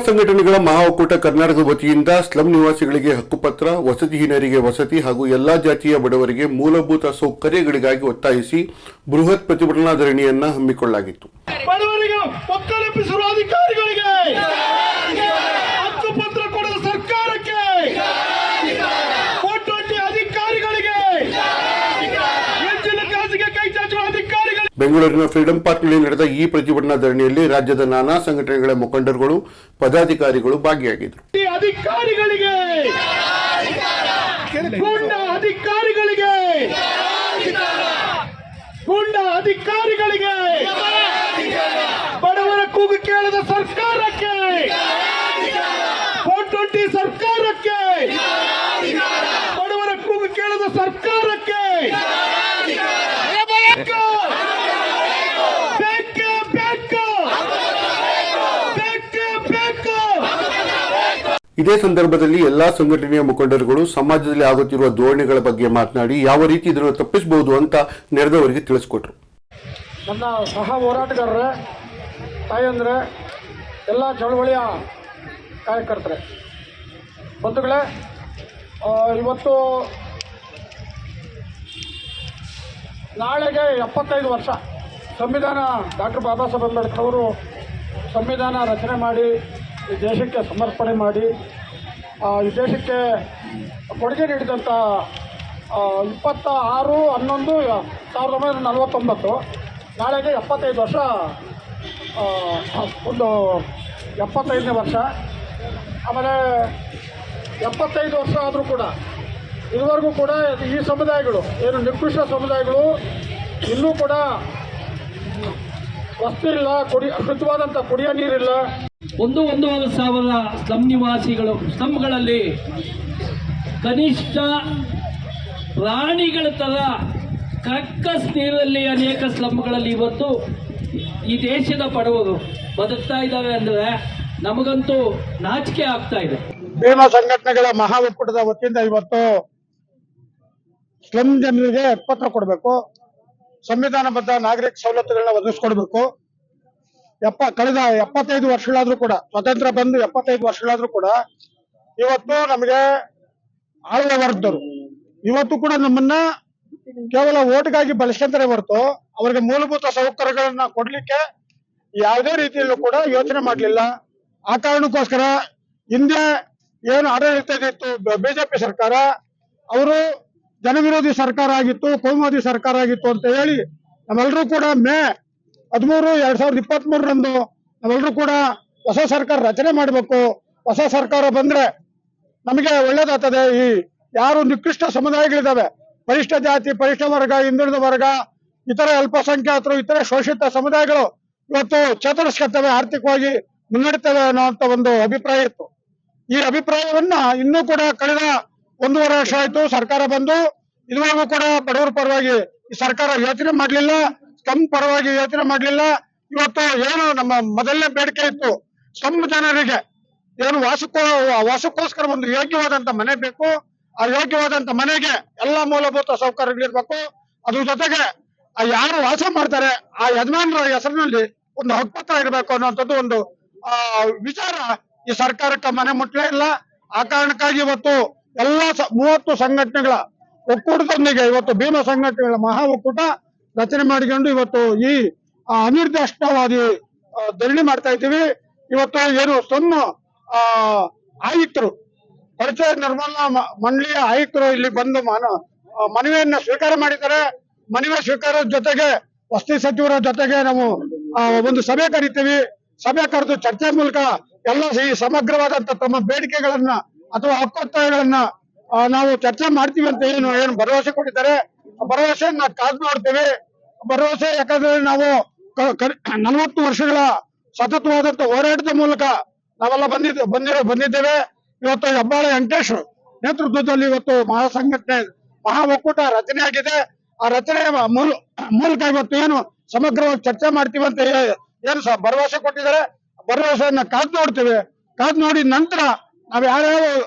ಸಂಘಟನೆಗಳ ಮಹಾ ಒಕ್ಕೂಟ ಕರ್ನಾಟಕದ ವತಿಯಿಂದ ಸ್ಲಂ ನಿವಾಸಿಗಳಿಗೆ ಹಕ್ಕುಪತ್ರ ವಸತಿಹೀನರಿಗೆ ವಸತಿ ಹಾಗೂ ಎಲ್ಲಾ ಜಾತಿಯ ಬಡವರಿಗೆ ಮೂಲಭೂತ ಸೌಕರ್ಯಗಳಿಗಾಗಿ ಒತ್ತಾಯಿಸಿ ಬೃಹತ್ ಪ್ರತಿಭಟನಾ ಧರಣಿಯನ್ನ ಹಮ್ಮಿಕೊಳ್ಳಲಾಗಿತ್ತು ಬಡವರಿಗೆ ಒಕ್ಕಲೆಬ್ಬಿಸಿರುವ ಅಧಿಕಾರಿಗಳಿಗೆ ಹಕ್ಕುಪತ್ರ ಕೊಡದ ಸರ್ಕಾರಕ್ಕೆ ಒಟ್ಟೊಟ್ಟಿ ಅಧಿಕಾರಿಗಳಿಗೆ ಹೆಚ್ಚಿನ ಕಾಸಿಗೆ ಕೈ ಚಾಚುವ ಅಧಿಕಾರಿಗಳಿಗೆ ಬೆಂಗಳೂರಿನ ಫ್ರೀಡಂ ಪಾರ್ಕ್ನಲ್ಲಿ ನಡೆದ ಈ ಪ್ರತಿಭಟನಾ ಧರಣಿಯಲ್ಲಿ ರಾಜ್ಯದ ನಾನಾ ಸಂಘಟನೆಗಳ ಮುಖಂಡರುಗಳು, ಪದಾಧಿಕಾರಿಗಳು ಭಾಗಿಯಾಗಿದ್ದರು. ಅಧಿಕಾರಿಗಳಿಗೆ! ಅಧಿಕಾರಿಗಳಿಗೆ ಗುಂಡ ಅಧಿಕಾರಿಗಳಿಗೆ ಬಡವರ ಕೂಗು ಕೇಳದ ಸರ್ಕಾರಕ್ಕೆ ಟ್ವೆಂಟಿ ಸರ್ಕಾರಕ್ಕೆ ಬಡವರ ಕೂಗು ಕೇಳದ ಸರ್ಕಾರಕ್ಕೆ ಬೇಕು ಬೇಕು ಬೇಕು ಬೇಕು ಬೇಕು ಇದೇ ಸಂದರ್ಭದಲ್ಲಿ ಎಲ್ಲಾ ಸಂಘಟನೆಯ ಮುಖಂಡರುಗಳು ಸಮಾಜದಲ್ಲಿ ಆಗುತ್ತಿರುವ ಧೋರಣೆಗಳ ಬಗ್ಗೆ ಮಾತನಾಡಿ ಯಾವ ರೀತಿ ಇದನ್ನು ತಪ್ಪಿಸಬಹುದು ಅಂತ ನೆರೆದವರಿಗೆ ತಿಳಿಸಿಕೊಟ್ರು. ನನ್ನ ಸಹ ಹೋರಾಟಗಾರರೇ, ತಾಯಂದ್ರೆ, ಎಲ್ಲ ಚಳವಳಿಯ ಕಾರ್ಯಕರ್ತರೆ. ಬಂಧುಗಳೇ ಇವತ್ತು ನಾಳೆಗೆ ಎಪ್ಪತ್ತೈದು ವರ್ಷ ಸಂವಿಧಾನ ಡಾಕ್ಟರ್ ಬಾಬಾ ಸಾಹೇಬ್ ಅಂಬೇಡ್ಕರ್ ಅವರು ಸಂವಿಧಾನ ರಚನೆ ಮಾಡಿ ದೇಶಕ್ಕೆ ಸಮರ್ಪಣೆ ಮಾಡಿ ಈ ದೇಶಕ್ಕೆ ಕೊಡುಗೆ ನೀಡಿದಂಥ ಇಪ್ಪತ್ತ ಆರು ಹನ್ನೊಂದು, ಸಾವಿರದ ಒಂಬೈನೂರ ನಲವತ್ತೊಂಬತ್ತು, ನಾಳೆಗೆ ಎಪ್ಪತ್ತೈದು ವರ್ಷ ಒಂದು ಎಪ್ಪತ್ತೈದನೇ ವರ್ಷ. ಆಮೇಲೆ ಎಪ್ಪತ್ತೈದು ವರ್ಷ ಆದರೂ ಕೂಡ, ಇದುವರೆಗೂ ಕೂಡ ಈ ಸಮುದಾಯಗಳು, ಏನು ನಿಕೃಷ್ಟ ಸಮುದಾಯಗಳು ಇನ್ನೂ ಕೂಡ ವಸ್ತಿರಿಲ್ಲ ಕುಡಿ ಶುದ್ಧವಾದಂಥ ಕುಡಿಯೋ ನೀರಿಲ್ಲ. ಒಂದು ಒಂದೂವರೆ ಸಾವಿರ ಸ್ಲಂ ನಿವಾಸಿಗಳು ಸ್ಲಂಗಳಲ್ಲಿ ಕನಿಷ್ಠ ಪ್ರಾಣಿಗಳ ತರ ಕಕ್ಕಸ್ ನೀರಲ್ಲಿ ಅನೇಕ ಸ್ಲಂಗಳಲ್ಲಿ ಇವತ್ತು ಈ ದೇಶದ ಬಡವರು ಬದುಕ್ತಾ ಇದ್ದಾವೆ ಅಂದರೆ ನಮಗಂತೂ ನಾಚಿಕೆ ಆಗ್ತಾ ಇದೆ. ಭೀಮಾ ಸಂಘಟನೆಗಳ ಮಹಾ ಒಕ್ಕೂಟದ ವತಿಯಿಂದ ಇವತ್ತು ಸ್ಲಂ ಜನರಿಗೆ ಪತ್ರ ಕೊಡಬೇಕು. ಸಂವಿಧಾನಬದ್ಧ ನಾಗರಿಕ ಸವಲತ್ತುಗಳನ್ನ ಒದಗಿಸ್ಕೊಡ್ಬೇಕು. ಎಪ್ಪ, ಕಳೆದ ಎಪ್ಪತ್ತೈದು ವರ್ಷಗಳಾದ್ರೂ ಕೂಡ, ಸ್ವತಂತ್ರ ಬಂದು ಎಪ್ಪತ್ತೈದು ವರ್ಷಗಳಾದ್ರೂ ಕೂಡ, ಇವತ್ತು ನಮಗೆ ಆಳುವ ವರ್ಗದವರು ಇವತ್ತು ಕೂಡ ನಮ್ಮನ್ನ ಕೇವಲ ಓಟ್ಗಾಗಿ ಬಳಸ್ಕೊಂತಾರೆ ಹೊರತು, ಅವರಿಗೆ ಮೂಲಭೂತ ಸೌಕರ್ಯಗಳನ್ನ ಕೊಡ್ಲಿಕ್ಕೆ ಯಾವುದೇ ರೀತಿಯಲ್ಲೂ ಕೂಡ ಯೋಚನೆ ಮಾಡಲಿಲ್ಲ. ಆ ಕಾರಣಕ್ಕೋಸ್ಕರ ಹಿಂದೆ ಏನು ಆಡಳಿತ ಇತ್ತು ಬಿಜೆಪಿ ಸರ್ಕಾರ, ಅವರು ಜನವಿರೋಧಿ ಸರ್ಕಾರ ಆಗಿತ್ತು, ಕೋಮುವಾದಿ ಸರ್ಕಾರ ಆಗಿತ್ತು ಅಂತ ಹೇಳಿ ನಾವೆಲ್ಲರೂ ಕೂಡ ಮೇ ಹದಿಮೂರು, ಎರಡ್ ಸಾವಿರದ ಇಪ್ಪತ್ತ್ ಮೂರರಂದು ನಾವೆಲ್ಲರೂ ಕೂಡ ಹೊಸ ಸರ್ಕಾರ ರಚನೆ ಮಾಡಬೇಕು. ಹೊಸ ಸರ್ಕಾರ ಬಂದ್ರೆ ನಮಗೆ ಒಳ್ಳೇದಾಗ್ತದೆ. ಈ ಯಾರು ನಿಕೃಷ್ಟ ಸಮುದಾಯಗಳಿದ್ದಾವೆ, ಪರಿಷ್ಠ ಜಾತಿ, ಪರಿಷ್ಠ ವರ್ಗ, ಹಿಂದುಳಿದ ವರ್ಗ ಇತರ ಅಲ್ಪಸಂಖ್ಯಾತರು ಇತರ ಶೋಷಿತ ಸಮುದಾಯಗಳು ಇವತ್ತು ಚೇತರಿಸ್ಕೊಳ್ತವೆ, ಆರ್ಥಿಕವಾಗಿ ಮುನ್ನಡೆತವೆ ಅನ್ನೋಂತ ಒಂದು ಅಭಿಪ್ರಾಯ ಇತ್ತು. ಈ ಅಭಿಪ್ರಾಯವನ್ನ ಇನ್ನೂ ಕೂಡ ಕಳೆದ ಒಂದೂವರೆ ವರ್ಷ ಆಯ್ತು ಸರ್ಕಾರ ಬಂದು. ಇದುವರೆಗೂ ಕೂಡ ಬಡವರ ಪರವಾಗಿ ಸರ್ಕಾರ ಯೋಚನೆ ಮಾಡ್ಲಿಲ್ಲ. ಸ್ಟಮ್ ಪರವಾಗಿ ಯೋಚನೆ ಮಾಡಲಿಲ್ಲ. ಇವತ್ತು ಏನು ನಮ್ಮ ಮೊದಲನೇ ಬೇಡಿಕೆ ಇತ್ತು. ಸ್ಟಮ್ ಜನರಿಗೆ ಏನು ವಾಸಕ್ಕೋ, ವಾಸಕ್ಕೋಸ್ಕರ ಒಂದು ಯೋಗ್ಯವಾದಂತ ಮನೆ ಬೇಕು. ಆ ಯೋಗ್ಯವಾದಂತ ಮನೆಗೆ ಎಲ್ಲಾ ಮೂಲಭೂತ ಸೌಕರ್ಯಗಳಿರ್ಬೇಕು ಅದ್ರ ಜೊತೆಗೆ ಆ ಯಾರು ವಾಸ ಮಾಡ್ತಾರೆ, ಆ ಯಜಮಾನರ ಹೆಸರಿನಲ್ಲಿ ಒಂದು ಹಕ್ಕುಪತ್ರ ಇರಬೇಕು ಅನ್ನುವಂಥದ್ದು ಒಂದು, ಆ, ವಿಚಾರ ಈ ಸರ್ಕಾರಕ್ಕೆ ಮನೆ ಮುಟ್ಲೇ ಇಲ್ಲ. ಆ ಕಾರಣಕ್ಕಾಗಿ ಇವತ್ತು ಎಲ್ಲಾ ಮೂವತ್ತು ಸಂಘಟನೆಗಳ ಒಕ್ಕೂಟದೊಂದಿಗೆ ಇವತ್ತು ಭೀಮ ಸಂಘಟನೆಗಳ ಮಹಾ ಒಕ್ಕೂಟ ರಚನೆ ಮಾಡಿಕೊಂಡು ಇವತ್ತು ಈ ಅನಿರ್ದಿಷ್ಟವಾದಿ ಧರಣಿ ಮಾಡ್ತಾ ಇದ್ದೀವಿ. ಇವತ್ತು ಏನು ಆ, ಆಯುಕ್ತರು, ಪರಿಚಯ ನಿರ್ಮಲ ಮಂಡಳಿಯ ಆಯುಕ್ತರು ಇಲ್ಲಿ ಬಂದು ಮನವಿಯನ್ನ ಸ್ವೀಕಾರ ಮಾಡಿದ್ದಾರೆ. ಮನವಿ ಸ್ವೀಕಾರ ಜೊತೆಗೆ ವಸತಿ ಸಚಿವರ ಜೊತೆಗೆ ನಾವು ಒಂದು ಸಭೆ ಕರಿತೀವಿ. ಸಭೆ ಕರೆದು ಚರ್ಚೆ ಮೂಲಕ ಎಲ್ಲ ಈ ಸಮಗ್ರವಾದಂತ ತಮ್ಮ ಬೇಡಿಕೆಗಳನ್ನ ಅಥವಾ ಹಕ್ಕೊತ್ತಾಯಗಳನ್ನ ನಾವು ಚರ್ಚೆ ಮಾಡ್ತೀವಿ ಅಂತ ಏನು ಏನು ಭರವಸೆ ಕೊಟ್ಟಿದ್ದಾರೆ. ನಾವು ಕಾದು ನೋಡ್ತೀವಿ. ಭರವಸೆ, ಯಾಕಂದ್ರೆ ನಾವು ನಲವತ್ತು ವರ್ಷಗಳ ಸತತವಾದಂತ ಹೋರಾಟದ ಮೂಲಕ ನಾವೆಲ್ಲ ಬಂದಿದ್ದ, ಬಂದಿರೋ, ಬಂದಿದ್ದೇವೆ. ಇವತ್ತು ಹೆಬ್ಬಾಳೆ ವೆಂಕಟೇಶ್ ನೇತೃತ್ವದಲ್ಲಿ ಇವತ್ತು ಮಹಾ ಸಂಘಟನೆ ಮಹಾ ಒಕ್ಕೂಟ ರಚನೆ ಆಗಿದೆ. ಆ ರಚನೆ ಮೂಲ- ಮೂಲಕ ಇವತ್ತು ಏನು ಸಮಗ್ರವಾಗಿ ಚರ್ಚೆ ಮಾಡ್ತೀವಿ ಅಂತ ಏನು ಭರವಸೆ ಕೊಟ್ಟಿದ್ದಾರೆ. ಭರವಸೆಯನ್ನ ಕಾದು ನೋಡ್ತೇವೆ. ಕಾದು ನೋಡಿದ ನಂತರ ನಾವ್ ಯಾರ್ಯಾವ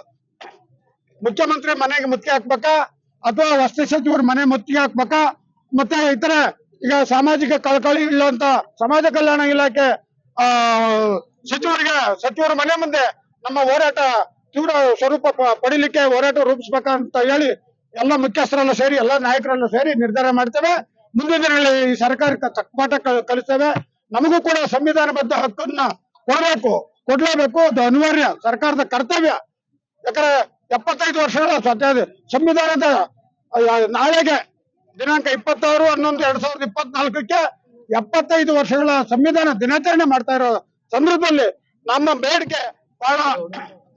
ಮುಖ್ಯಮಂತ್ರಿ ಮನೆಗೆ ಮುತ್ತಿಗೆ ಹಾಕ್ಬೇಕಾ, ಅಥವಾ ವಸತಿ ಸಚಿವರ ಮನೆ ಮುತ್ತಿಗೆ ಹಾಕ್ಬೇಕಾ, ಮತ್ತೆ ಇತರ ಈಗ ಸಾಮಾಜಿಕ ಕಳಕಳಿ ಇಲ್ಲಂತ ಸಮಾಜ ಕಲ್ಯಾಣ ಇಲಾಖೆ, ಆ, ಸಚಿವರಿಗೆ, ಸಚಿವರ ಮನೆ ಮುಂದೆ ನಮ್ಮ ಹೋರಾಟ ತೀವ್ರ ಸ್ವರೂಪ ಪಡೀಲಿಕ್ಕೆ ಹೋರಾಟ ರೂಪಿಸ್ಬೇಕಂತ ಹೇಳಿ ಎಲ್ಲ ಮುಖ್ಯಸ್ಥರೆಲ್ಲ ಸೇರಿ, ಎಲ್ಲ ನಾಯಕರೆಲ್ಲ ಸೇರಿ ನಿರ್ಧಾರ ಮಾಡ್ತೇವೆ. ಮುಂದಿನ ದಿನಗಳಲ್ಲಿ ಈ ಸರ್ಕಾರಕ್ಕೆ ತಕ್ಕಪಾಠ ಕಲಿಸ್ತೇವೆ. ನಮಗೂ ಕೂಡ ಸಂವಿಧಾನಬದ್ಧ ಹಕ್ಕನ್ನ ಕೊಡಬೇಕು, ಕೊಡ್ಲೇಬೇಕು. ಅದು ಅನಿವಾರ್ಯ, ಸರ್ಕಾರದ ಕರ್ತವ್ಯ. ಯಾಕಂದ್ರೆ ಎಪ್ಪತ್ತೈದು ವರ್ಷಗಳ ಸಂವಿಧಾನದ ನಾಳೆಗೆ ದಿನಾಂಕ ಇಪ್ಪತ್ತಾರು, ಹನ್ನೊಂದು, ಎರಡ್ ಸಾವಿರದ ಇಪ್ಪತ್ನಾಲ್ಕಕ್ಕೆ ಎಪ್ಪತ್ತೈದು ವರ್ಷಗಳ ಸಂವಿಧಾನ ದಿನಾಚರಣೆ ಮಾಡ್ತಾ ಇರೋ ಸಂದರ್ಭದಲ್ಲಿ ನಮ್ಮ ಬೇಡಿಕೆ ಬಹಳ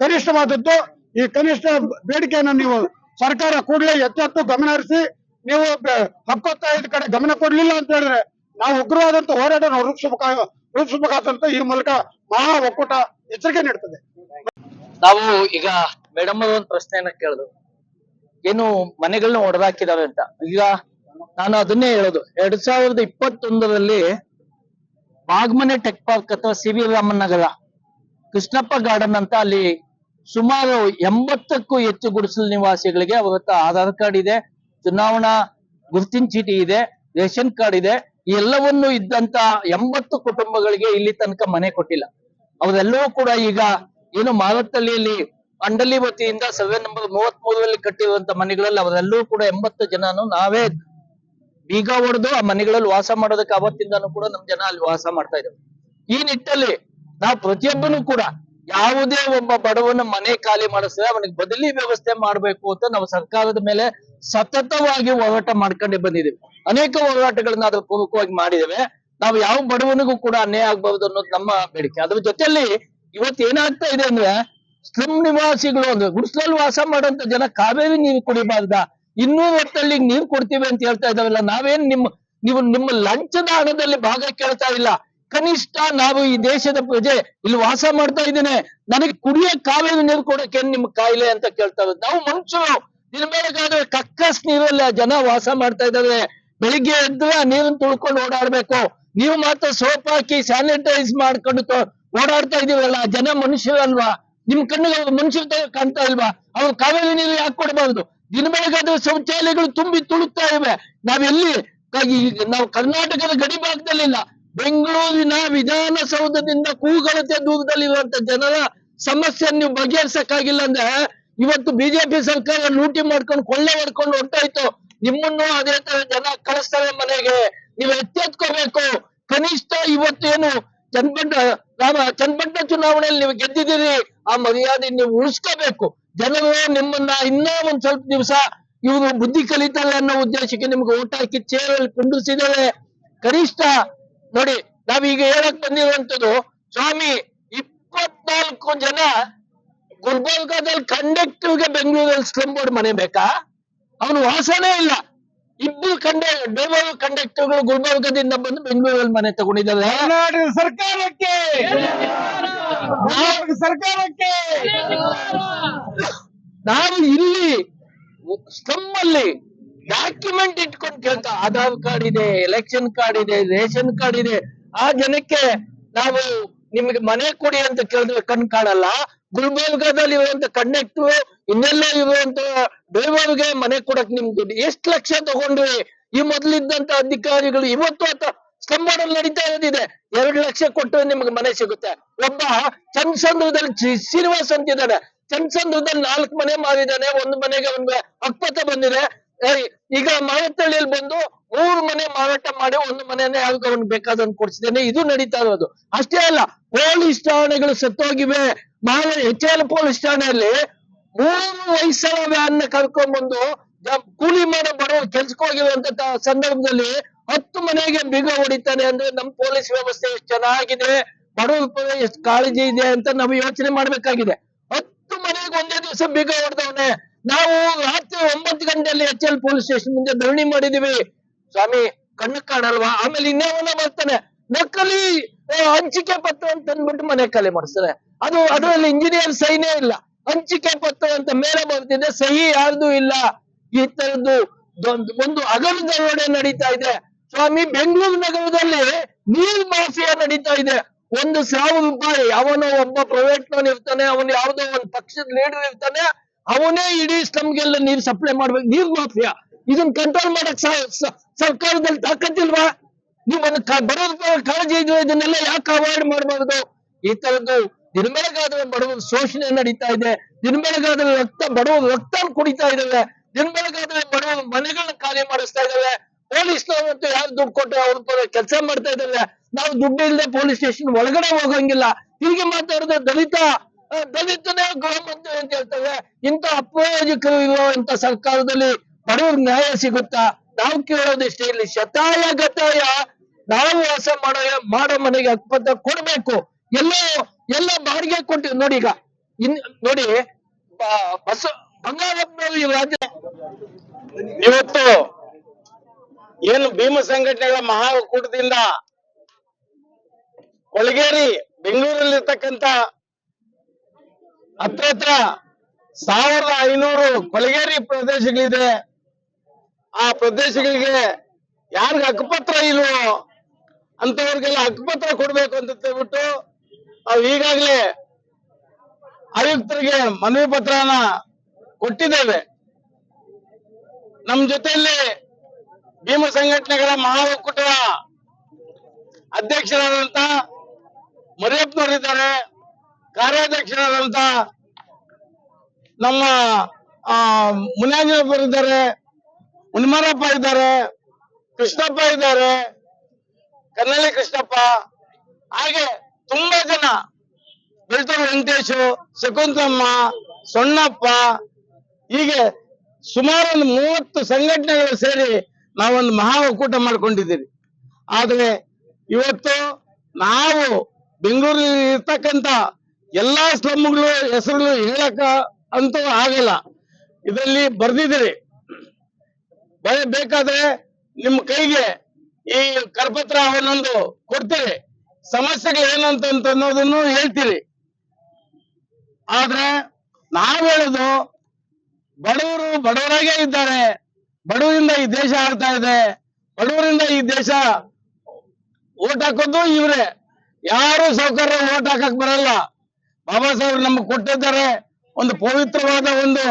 ಕನಿಷ್ಠವಾದದ್ದು. ಈ ಕನಿಷ್ಠ ಬೇಡಿಕೆಯನ್ನು ನೀವು ಸರ್ಕಾರ ಕೂಡಲೇ ಎಚ್ಚೆತ್ತು ಗಮನ ಹರಿಸಿ, ನೀವು ಹಕ್ಕೊತ್ತಾಯದ ಕಡೆ ಗಮನ ಕೊಡಲಿಲ್ಲ ಅಂತ ಹೇಳಿದ್ರೆ ನಾವು ಉಗ್ರವಾದಂತ ಹೋರಾಟ ರೂಪಿಸಬೇಕ, ರೂಪಿಸಬೇಕಾದಂತ ಈ ಮೂಲಕ ಮಹಾ ಒಕ್ಕೂಟ ಎಚ್ಚರಿಕೆ ನೀಡುತ್ತದೆ ನಾವು ಈಗ ಮೇಡಮ್ ಒಂದು ಪ್ರಶ್ನೆಯನ್ನ ಕೇಳಿದ್ರು ಏನು ಮನೆಗಳನ್ನ ಒಡೆದಾಕಿದಾವೆ ಅಂತ. ಈಗ ನಾನು ಅದನ್ನೇ ಹೇಳೋದು. ಎರಡ್ ಸಾವಿರದ ಇಪ್ಪತ್ತೊಂದರಲ್ಲಿ ಬಾಗ್ಮನೆ ಟೆಕ್ ಪಾರ್ಕ್ ಅಥವಾ C V Raman Nagar, Krishnappa garden ಅಂತ ಅಲ್ಲಿ ಸುಮಾರು ಎಂಬತ್ತಕ್ಕೂ ಹೆಚ್ಚು ಗುಡಿಸಲು ನಿವಾಸಿಗಳಿಗೆ ಅವರ ಆಧಾರ್ ಕಾರ್ಡ್ ಇದೆ, ಚುನಾವಣಾ ಗುರುತಿನ ಚೀಟಿ ಇದೆ, ರೇಷನ್ ಕಾರ್ಡ್ ಇದೆ. ಎಲ್ಲವನ್ನೂ ಇದ್ದಂತ ಎಂಬತ್ತು ಕುಟುಂಬಗಳಿಗೆ ಇಲ್ಲಿ ತನಕ ಮನೆ ಕೊಟ್ಟಿಲ್ಲ. ಅವರೆಲ್ಲವೂ ಕೂಡ ಈಗ ಏನು ಮಾರತ್ತಳ್ಳಿಯಲ್ಲಿ ಅಂಡಲಿ ವತಿಯಿಂದ ಸರ್ವೆ ನಂಬರ್ ಮೂವತ್ತ್ ಮೂರರಲ್ಲಿ ಕಟ್ಟಿರುವಂತ ಮನೆಗಳಲ್ಲಿ ಅವರೆಲ್ಲರೂ ಕೂಡ ಎಂಬತ್ತು ಜನನು ನಾವೇ ಬೀಗ ಹೊಡೆದು ಆ ಮನೆಗಳಲ್ಲಿ ವಾಸ ಮಾಡೋದಕ್ಕೆ ಅವತ್ತಿಂದನೂ ಕೂಡ ನಮ್ ಜನ ಅಲ್ಲಿ ವಾಸ ಮಾಡ್ತಾ ಇದ್ದೇವೆ. ಈ ನಿಟ್ಟಲ್ಲಿ ನಾವು ಪ್ರತಿಯೊಬ್ಬನು ಕೂಡ ಯಾವುದೇ ಒಬ್ಬ ಬಡವನ ಮನೆ ಖಾಲಿ ಮಾಡಿಸಿದ್ರೆ ಅವನಿಗೆ ಬದಲಿ ವ್ಯವಸ್ಥೆ ಮಾಡ್ಬೇಕು ಅಂತ ನಾವು ಸರ್ಕಾರದ ಮೇಲೆ ಸತತವಾಗಿ ಹೋರಾಟ ಮಾಡ್ಕೊಂಡೇ ಬಂದಿದ್ದೀವಿ. ಅನೇಕ ಹೋರಾಟಗಳನ್ನ ಅದ್ರ ಪೂರ್ವಕವಾಗಿ ಮಾಡಿದ್ದೇವೆ. ನಾವು ಯಾವ ಬಡವನಿಗೂ ಕೂಡ ಅನ್ಯಾಯ ಆಗ್ಬಾರ್ದು ಅನ್ನೋದು ನಮ್ಮ ಬೇಡಿಕೆ. ಅದ್ರ ಜೊತೆಯಲ್ಲಿ ಇವತ್ತು ಏನಾಗ್ತಾ ಇದೆ ಅಂದ್ರೆ ಸ್ಲಮ್ ನಿವಾಸಿಗಳು ಅಂದ್ರೆ ಗುಡಿಸಲಲ್ಲಿ ವಾಸ ಮಾಡೋಂಥ ಜನ ಕಾವೇರಿ ನೀರು ಕುಡಿಬಾರ್ದ. ಇನ್ನೂರು ಹೊತ್ತಲ್ಲಿ ನೀರು ಕೊಡ್ತೀವಿ ಅಂತ ಹೇಳ್ತಾ ಇದಾವಲ್ಲ ನಾವೇನ್ ನಿಮ್ಮ, ನೀವು ನಿಮ್ಮ ಲಂಚದ ಹಣದಲ್ಲಿ ಭಾಗ ಕೇಳ್ತಾ ಇಲ್ಲ. ಕನಿಷ್ಠ ನಾವು ಈ ದೇಶದ ಪ್ರಜೆ ಇಲ್ಲಿ ವಾಸ ಮಾಡ್ತಾ ಇದ್ದೇನೆ. ನನಗೆ ಕುಡಿಯೋ ಕಾವೇರಿ ನೀರು ಕೊಡಕ್ಕೆ ನಿಮ್ ಕಾಯಿಲೆ ಅಂತ ಕೇಳ್ತಾ ನಾವು ಮನುಷ್ಯರು ನಿರ್ಬೇಡಕ್ಕಾದ್ರೆ ಕಕ್ಕಸ್ ನೀರಲ್ಲಿ ಜನ ವಾಸ ಮಾಡ್ತಾ ಇದ್ದಾರೆ. ಬೆಳಿಗ್ಗೆ ಎದ್ರೆ ಆ ನೀರನ್ನು ತುಳ್ಕೊಂಡು ಓಡಾಡ್ಬೇಕು. ನೀವು ಮಾತ್ರ ಸೋಪ್ ಹಾಕಿ ಸ್ಯಾನಿಟೈಸ್ ಮಾಡ್ಕೊಂಡು ಓಡಾಡ್ತಾ ಇದೀವಲ್ಲ ಜನ ಮನುಷ್ಯರಲ್ವಾ? ನಿಮ್ ಕಣ್ಣುಗಳು ಮನುಷ್ಯರ ಕಾಣ್ತಾ ಇಲ್ವಾ? ಅವ್ರು ಕಾವೇರಿ ನೀರು ಯಾಕೆ ಕೊಡಬಾರ್ದು? ದಿನ ಬೆಳಗಾದ್ರೆ ಶೌಚಾಲಯಗಳು ತುಂಬಿ ತುಳುಕ್ತಾ ಇವೆ. ನಾವೆಲ್ಲಿ? ನಾವು ಕರ್ನಾಟಕದ ಗಡಿ ಭಾಗದಲ್ಲಿಲ್ಲ. ಬೆಂಗಳೂರಿನ ವಿಧಾನಸೌಧದಿಂದ ಕೂಗಳತೆ ದೂರದಲ್ಲಿರುವಂತ ಜನರ ಸಮಸ್ಯೆ ನೀವು ಬಗೆಹರಿಸಕ್ಕಾಗಿಲ್ಲ ಅಂದ್ರೆ ಇವತ್ತು ಬಿಜೆಪಿ ಸರ್ಕಾರ ಲೂಟಿ ಮಾಡ್ಕೊಂಡು ಕೊಳ್ಳೆ ಹೊಡ್ಕೊಂಡು ಇತ್ತು. ನಿಮ್ಮನ್ನು ಅದೇ ತರ ಜನ ಕಳಿಸ್ತಾರೆ ಮನೆಗೆ. ನೀವು ಎಚ್ಚೆತ್ಕೋಬೇಕು ಕನಿಷ್ಠ ಇವತ್ತೇನು ಚನ್ನಪಟ್ಟ ರಾಮ ಚನ್ನಪಟ್ಟಣ ಚುನಾವಣೆಯಲ್ಲಿ ನೀವು ಗೆದ್ದಿದ್ದೀರಿ. ಆ ಮರ್ಯಾದೆ ನೀವು ಉಳಿಸ್ಕೋಬೇಕು. ಜನರು ನಿಮ್ಮನ್ನ ಇನ್ನೂ ಒಂದ್ ಸ್ವಲ್ಪ ದಿವಸ ಇವರು ಬುದ್ಧಿ ಕಲಿತಾರೆ ಅನ್ನೋ ಉದ್ದೇಶಕ್ಕೆ ನಿಮ್ಗೆ ಓಟ್ ಹಾಕಿ ಚೇರಲ್ಲಿ ಕುಂಡಿಸಿದ್ದಾರೆ ಕನಿಷ್ಠ ನೋಡಿ, ನಾವೀಗ ಹೇಳಕ್ ಬಂದಿರುವಂತದ್ದು ಸ್ವಾಮಿ, ಇಪ್ಪತ್ನಾಲ್ಕು ಜನ ಗುಲ್ಬರ್ಗಾದಲ್ಲಿ ಕಂಡಕ್ಟರ್ಗೆ ಬೆಂಗಳೂರಲ್ಲಿ ಸ್ಲಂಬೋರ್ಡ್ ಮನೆ ಬೇಕಾ? ಅವನು ವಾಸನೇ ಇಲ್ಲ. ಇಬ್ಬರು ಕಂಡ ಡ್ರೈವರ್ ಕಂಡಕ್ಟರ್ಗಳು ಗುಲ್ಬರ್ಗದಿಂದ ಬಂದು ಬೆಂಗಳೂರಲ್ಲಿ ಮನೆ ತಗೊಂಡಿದ್ದಾರೆ. ಕರ್ನಾಟಕ ಸರ್ಕಾರಕ್ಕೆ! ಕರ್ನಾಟಕ ಸರ್ಕಾರಕ್ಕೆ! ನಾವು ಇಲ್ಲಿ ಸ್ಲಮ್ಮಲ್ಲಿ ಡಾಕ್ಯುಮೆಂಟ್ ಇಟ್ಕೊಂಡು ಕೇಳ್ತಾ ಆಧಾರ್ ಕಾರ್ಡ್ ಇದೆ ಎಲೆಕ್ಷನ್ ಕಾರ್ಡ್ ಇದೆ ರೇಷನ್ ಕಾರ್ಡ್ ಇದೆ. ಆ ಜನಕ್ಕೆ ನಾವು ನಿಮಗೆ ಮನೆ ಕೊಡಿ ಅಂತ ಕೇಳಿದ್ರೆ ಕಣ್ ಕಾಣಲ್ಲ. ಗುಲ್ಬರ್ಗಾದಲ್ಲಿ ಇರುವಂತ ಕಂಡಕ್ಟರ್ ಇನ್ನೆಲ್ಲ ಇರುವಂತ ಡ್ರೈವರ್ಗೆ ಮನೆ ಕೊಡಕ್ ನಿಮ್ ದುಡ್ಡು. ಎಷ್ಟ್ ಲಕ್ಷ ತಗೊಂಡ್ರಿ? ಈ ಮೊದ್ಲಿದ್ದಂತ ಅಧಿಕಾರಿಗಳು ಇವತ್ತು ಆತ ಸಂಬಳ ನಡೀತಾ ಇರೋದಿದೆ. ಎರಡು ಲಕ್ಷ ಕೊಟ್ಟರೆ ನಿಮ್ಗೆ ಮನೆ ಸಿಗುತ್ತೆ. ಒಬ್ಬ ಚಂದ್ರಸಂದ್ರದಲ್ಲಿ ಶ್ರೀ- ಶ್ರೀನಿವಾಸ್ ಅಂತಿದ್ದಾನೆ ಚಂದ್ರಸಂದ್ರದಲ್ಲಿ ನಾಲ್ಕು ಮನೆ ಮಾರಿದ್ದಾನೆ. ಒಂದು ಮನೆಗೆ ಒಂದು ಅಕ್ಪತ ಬಂದಿದೆ. ಈಗ ಮಾರತ್ತಳ್ಳಿಯಲ್ಲಿ ಬಂದು ಮೂರು ಮನೆ ಮಾರಾಟ ಮಾಡಿ ಒಂದು ಮನೆಯನ್ನ ಯಾವ್ದು ಅವ್ನಿಗೆ ಬೇಕಾದಂಗೆ ಕೊಡ್ಸಿದ್ದೇನೆ. ಇದು ನಡೀತಾ ಇರೋದು. ಅಷ್ಟೇ ಅಲ್ಲ, ಪೊಲೀಸ್ ಠಾಣೆಗಳು ಸತ್ತೋಗಿವೆ. ಎಚ್ ಎಲ್ ಪೊಲೀಸ್ ಠಾಣೆಯಲ್ಲಿ ಮೂರು ವಯಸ್ಸರ ವ್ಯಾನ್ ಕರ್ಕೊಂಡ್ಬಂದು ಜ- ಕೂಲಿ ಮಾಡೋ ಬರೋ ಕೆಲ್ಸಕ್ಕೆ ಹೋಗಿರುವಂತ ಸಂದರ್ಭದಲ್ಲಿ ಹತ್ತು ಮನೆಗೆ ಬೀಗ ಹೊಡಿತಾನೆ ಅಂದ್ರೆ ನಮ್ ಪೊಲೀಸ್ ವ್ಯವಸ್ಥೆ ಎಷ್ಟು ಚೆನ್ನಾಗಿದೆ ಬಡವರ ಎಷ್ಟು ಕಾಳಜಿ ಇದೆ ಅಂತ ನಾವು ಯೋಚನೆ ಮಾಡ್ಬೇಕಾಗಿದೆ. ಹತ್ತು ಮನೆಗೆ ಒಂದೇ ದಿವಸ ಬೀಗ ಹೊಡೆದವನೆ ನಾವು ರಾತ್ರಿ ಒಂಬತ್ತು ಗಂಟೆಯಲ್ಲಿ ಎಚ್ ಎಲ್ ಪೊಲೀಸ್ ಸ್ಟೇಷನ್ ಮುಂದೆ ಧರಣಿ ಮಾಡಿದೀವಿ. ಸ್ವಾಮಿ ಕಣ್ಣು ಕಾಣಲ್ವಾ? ಆಮೇಲೆ ಇನ್ನೇವನ ಬರ್ತಾನೆ ನಕಲಿ! ಆ, ಹಂಚಿಕೆ ಪತ್ರ ಅಂತ ಅಂದ್ಬಿಟ್ಟು ಮನೆ ಖಾಲಿ ಮಾಡಿಸ್ತಾರೆ ಅದು, ಅದರಲ್ಲಿ ಇಂಜಿನಿಯರ್ ಸೈನೇ ಇಲ್ಲ. ಹಂಚಿಕೆ ಪತ್ರ ಅಂತ ಮೇಲೆ ಬರ್ತಿದೆ ಸಹಿ ಯಾರ್ದು ಇಲ್ಲ. ಈ ತರದ್ದು ಒಂದು ಅಗಲ ದರೋಡೆ ನಡೀತಾ ಇದೆ. ಸ್ವಾಮಿ, ಬೆಂಗಳೂರು ನಗರದಲ್ಲಿ ನೀರ್ ಮಾಫಿಯಾ ನಡೀತಾ ಇದೆ. ಒಂದು ಸಾವಿರ ರೂಪಾಯಿ, ಅವನು ಒಬ್ಬ ಪ್ರೈವೇಟ್ ನವನ್ ಇರ್ತಾನೆ, ಅವನು ಯಾವ್ದೋ ಒಂದು ಪಕ್ಷದ ಲೀಡರ್ ಇರ್ತಾನೆ, ಅವನೇ ಇಡೀ ಸ್ಲಮ್ಗೆಲ್ಲ ನೀರ್ ಸಪ್ಲೈ ಮಾಡ್ಬೇಕು. ನೀರ್ ಮಾಫಿಯಾ. ಇದನ್ನ ಕಂಟ್ರೋಲ್ ಮಾಡಕ್ ಸರ್ಕಾರದಲ್ಲಿ ತಾಕತ್ತಿಲ್ವಾ? ಕ- ಬರೋದ್ರ ಕಾಳಜಿ ಇದೆಯೋ ಇದನ್ನೆಲ್ಲ ಯಾಕೆ ಅವಾಯ್ಡ್ ಮಾಡಬಾರ್ದು? ಈ ತರದ್ದು ದಿನಬೆಳಗಾದ್ರೆ ಬಡವರ ಶೋಷಣೆ ನಡೀತಾ ಇದೆ. ದಿನಬೆಳಗಾದ್ರೆ ರಕ್ತ ಬಡವ ರಕ್ತ ಕುಡಿತಾ ಇದ್ದಾವೆ ದಿನಬೆಳಗಾದ್ರೆ ಬಡವ ಮನೆಗಳನ್ನ ಖಾಲಿ ಮಾಡಿಸ್ತಾ ಇದ್ದಾವೆ ಪೊಲೀಸ್ನವರಂತೂ ಯಾರು ದುಡ್ಡು ಕೊಟ್ಟು ಅವ್ರ ಕೆಲಸ ಮಾಡ್ತಾ ಇದ್ದಾವೆ ನಾವು ದುಡ್ಡು ಇಲ್ಲದೆ ಪೊಲೀಸ್ ಸ್ಟೇಷನ್ ಒಳಗಡೆ ಹೋಗಂಗಿಲ್ಲ. ಹೀಗೆ ಮಾತಾಡಿದ್ರೆ ದಲಿತ ದಲಿತನೇ ಗೃಹ ಅಂತ ಹೇಳ್ತೇವೆ ಇಂಥ ಅಪ್ರಯೋಜಕರು ಇರುವಂತ ಸರ್ಕಾರದಲ್ಲಿ ಬಡವ್ರ ನ್ಯಾಯ ಸಿಗುತ್ತಾ? ನಾವು ಕೇಳೋದಿಷ್ಟೇ ಇಲ್ಲಿ ಶತಾಯ ಗತಾಯ. ನಾವು ವಾಸ ಮಾಡೋ ಮಾಡೋ ಮನೆಗೆ ಹಕ್ಕುಪತ್ರ ಕೊಡ್ಬೇಕು. ಎಲ್ಲೋ, ಎಲ್ಲ ಬಾಡಿಗೆ ಕೊಟ್ಟಿವಿ ನೋಡಿ ಈಗ, ಇನ್, ನೋಡಿ ಬಸ್, ಬಂಗಾರಪ್ಪನವರು ಈ ರಾಜ್ಯ ಇವತ್ತು ಏನು ಭೀಮ ಸಂಘಟನೆಗಳ ಮಹಾಕೂಟದಿಂದ ಕೊಳಗೇರಿ ಬೆಂಗಳೂರಲ್ಲಿರ್ತಕ್ಕಂತ ಹತ್ರ ಹತ್ರ ಸಾವಿರದ ಐನೂರು ಕೊಳಗೇರಿ ಪ್ರದೇಶಗಳಿದೆ. ಆ ಪ್ರದೇಶಗಳಿಗೆ ಯಾರಿಗ ಹಕ್ಕುಪತ್ರ ಇಲ್ವೋ? ಅಂತವ್ರಿಗೆಲ್ಲ ಹಕ್ಕುಪತ್ರ ಕೊಡ್ಬೇಕು ಅಂತ ಹೇಳ್ಬಿಟ್ಟು ನಾವು ಈಗಾಗಲೇ ಆಯುಕ್ತರಿಗೆ ಮನವಿ ಪತ್ರನ ಕೊಟ್ಟಿದ್ದೇವೆ. ನಮ್ಮ ಜೊತೆಯಲ್ಲಿ ಭೀಮ ಸಂಘಟನೆಗಳ ಮಹಾ ಒಕ್ಕೂಟದ ಅಧ್ಯಕ್ಷರಾದಂತ ಮರಿಯಪ್ಪನವರಿದ್ದಾರೆ. ಕಾರ್ಯಾಧ್ಯಕ್ಷರಾದಂತ ನಮ್ಮ, ಆ ಮುನಿಯಾಜಪ್ಪರಿದ್ದಾರೆ ಮುನಿಮಾರಪ್ಪ ಇದ್ದಾರೆ, ಕೃಷ್ಣಪ್ಪ ಇದ್ದಾರೆ. ಕನ್ನಳ್ಳಿ ಕೃಷ್ಣಪ್ಪ. ಹಾಗೆ ತುಂಬಾ ಜನ. ಬೆಳ್ತೂರು ವೆಂಕಟೇಶು, ಶಕುಂತಮ್ಮ, ಸೊಣ್ಣಪ್ಪ. ಹೀಗೆ ಸುಮಾರು ಒಂದು ಮೂವತ್ತು ಸಂಘಟನೆಗಳು ಸೇರಿ ನಾವೊಂದು ಮಹಾ ಒಕ್ಕೂಟ ಮಾಡ್ಕೊಂಡಿದ್ದೀವಿ ಆದರೆ ಇವತ್ತು ನಾವು ಬೆಂಗಳೂರಲ್ಲಿ ಇರ್ತಕ್ಕಂತ ಎಲ್ಲಾ ಸ್ಲಮ್ಗಳು ಹೆಸರುಗಳು ಹೇಳಕ ಅಂತೂ ಆಗಲ್ಲ. ಇದರಲ್ಲಿ ಬರ್ದಿದ್ದೀರಿ. ಬೇಕಾದ್ರೆ ನಿಮ್ಮ ಕೈಗೆ ಈ ಕರಪತ್ರ ಅವನೊಂದು ಕೊಡ್ತೀರಿ. ಸಮಸ್ಯೆಗಳು ಏನಂತ ಅನ್ನೋದನ್ನು ಹೇಳ್ತೀರಿ. ಆದ್ರೆ ನಾವ್ ಹೇಳುದು ಬಡವರು ಬಡವರಾಗೇ ಇದ್ದಾರೆ. ಬಡವರಿಂದ ಈ ದೇಶ ಆಡ್ತಾ ಇದೆ. ಬಡವರಿಂದ ಈ ದೇಶ ಓಟ್ ಹಾಕೋದು ಇವ್ರೆ. ಯಾರು ಸೌಕರ್ಯ ಓಟ್ ಹಾಕಕ್ ಬರಲ್ಲ. ಬಾಬಾ ಸಾಹೇಬ್ ನಮ್ಗೆ ಕೊಟ್ಟಿದ್ದಾರೆ ಒಂದು ಪವಿತ್ರವಾದ ಒಂದು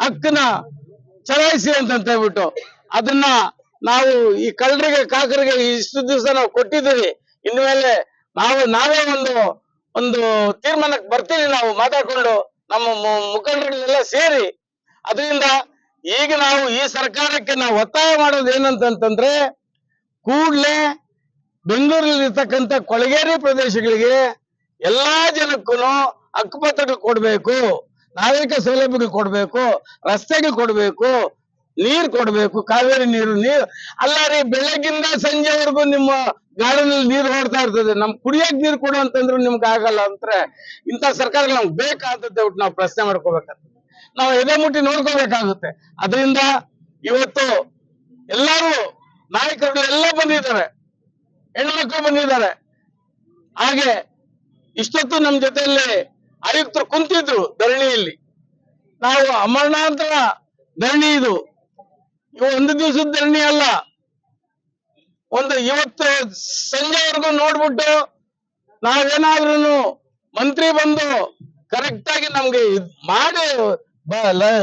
ಹಕ್ಕನ್ನ ಚಲಾಯಿಸಿ ಅಂತ ಹೇಳ್ಬಿಟ್ಟು ಅದನ್ನ ನಾವು ಈ ಕಳ್ಳರಿಗೆ, ಕಾಕರಿಗೆ ಇಷ್ಟು ದಿವಸ ನಾವು ಕೊಟ್ಟಿದ್ದೀವಿ. ಇನ್ಮೇಲೆ ನಾವು, ನಾವೇ ಒಂದು ಒಂದು ತೀರ್ಮಾನಕ್ಕೆ ಬರ್ತೀವಿ. ನಾವು ಮಾತಾಡ್ಕೊಂಡು ನಮ್ಮ ಮುಖಂಡರನ್ನೆಲ್ಲ ಸೇರಿ. ಅದರಿಂದ ಈಗ ನಾವು ಈ ಸರ್ಕಾರಕ್ಕೆ ನಾವು ಒತ್ತಾಯ ಮಾಡೋದು ಏನಂತಂತಂದ್ರೆ, ಕೂಡ್ಲೆ ಬೆಂಗಳೂರಲ್ಲಿ ಇರ್ತಕ್ಕಂಥ ಕೊಳಗೇರಿ ಪ್ರದೇಶಗಳಿಗೆ ಎಲ್ಲಾ ಜನಕ್ಕೂ ಹಕ್ಕುಪತ್ರಗಳು ಕೊಡಬೇಕು. ನಾಗರಿಕ ಸೌಲಭ್ಯಗಳು ಕೊಡಬೇಕು. ರಸ್ತೆಗಳು ಕೊಡ್ಬೇಕು. ನೀರ್ ಕೊಡ್ಬೇಕು, ಕಾವೇರಿ ನೀರು ನೀರು. ಅಲ್ಲ ರೀ ಬೆಳಗಿಂದ ಸಂಜೆವರೆಗೂ ನಿಮ್ಮ ಗಾರ್ಡನ್ ನೀರು ಹೊಡ್ತಾ ಇರ್ತದೆ. ನಮ್ ಕುಡಿಯಕ್ ನೀರು ಕೊಡು ಅಂತಂದ್ರು ನಿಮ್ಗೆ ಆಗಲ್ಲ ಅಂದ್ರೆ ಇಂಥ ಸರ್ಕಾರ ನಮ್ಗೆ ಬೇಕಾದದ್ದೆ ಅಂತ ನಾವು ಪ್ರಶ್ನೆ ಮಾಡ್ಕೋಬೇಕಾಗ್ತದೆ. ನಾವು ಎದೆ ಮುಟ್ಟಿ ನೋಡ್ಕೋಬೇಕಾಗುತ್ತೆ. ಅದರಿಂದ ಇವತ್ತು ಎಲ್ಲಾರು ನಾಯಕರು ಎಲ್ಲ ಬಂದಿದ್ದಾರೆ. ಹೆಣ್ಮಕ್ಳು ಬಂದಿದ್ದಾರೆ. ಹಾಗೆ ಇಷ್ಟೊತ್ತು ನಮ್ ಜೊತೆಯಲ್ಲಿ ಆಯುಕ್ತರು ಕುಂತಿದ್ರು ಧರಣಿಯಲ್ಲಿ. ನಾವು ಅಮರಣಾಂತರ ಧರಣಿ ಇದು. ಒಂದು ದಿವಸದ ಧರಣಿ ಅಲ್ಲ. ಒಂದು ಇವತ್ತು ಸಂಜೆವರೆಗೂ ನೋಡ್ಬಿಟ್ಟು ನಾವೇನಾದ್ರೂ ಮಂತ್ರಿ ಬಂದು ಕರೆಕ್ಟ್ ಆಗಿ ನಮ್ಗೆ ಮಾಡಿ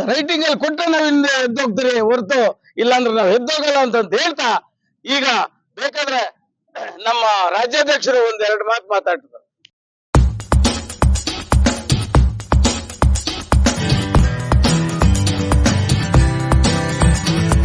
ರೈಟಿಂಗ್ ಅಲ್ಲಿ ಕೊಟ್ಟರೆ ನಾವ್ ಹಿಂದೆ ಎದ್ದೋಗ್ತೀರಿ ಹೊರತು ಇಲ್ಲಾಂದ್ರೆ ನಾವ್ ಎದ್ದೋಗಲ್ಲ ಅಂತ ಹೇಳ್ತಾ ಈಗ ಬೇಕಾದ್ರೆ ನಮ್ಮ ರಾಜ್ಯಾಧ್ಯಕ್ಷರು ಒಂದ್ ಎರಡು ಮಾತು ಮಾತಾಡ್ತಾರೆ.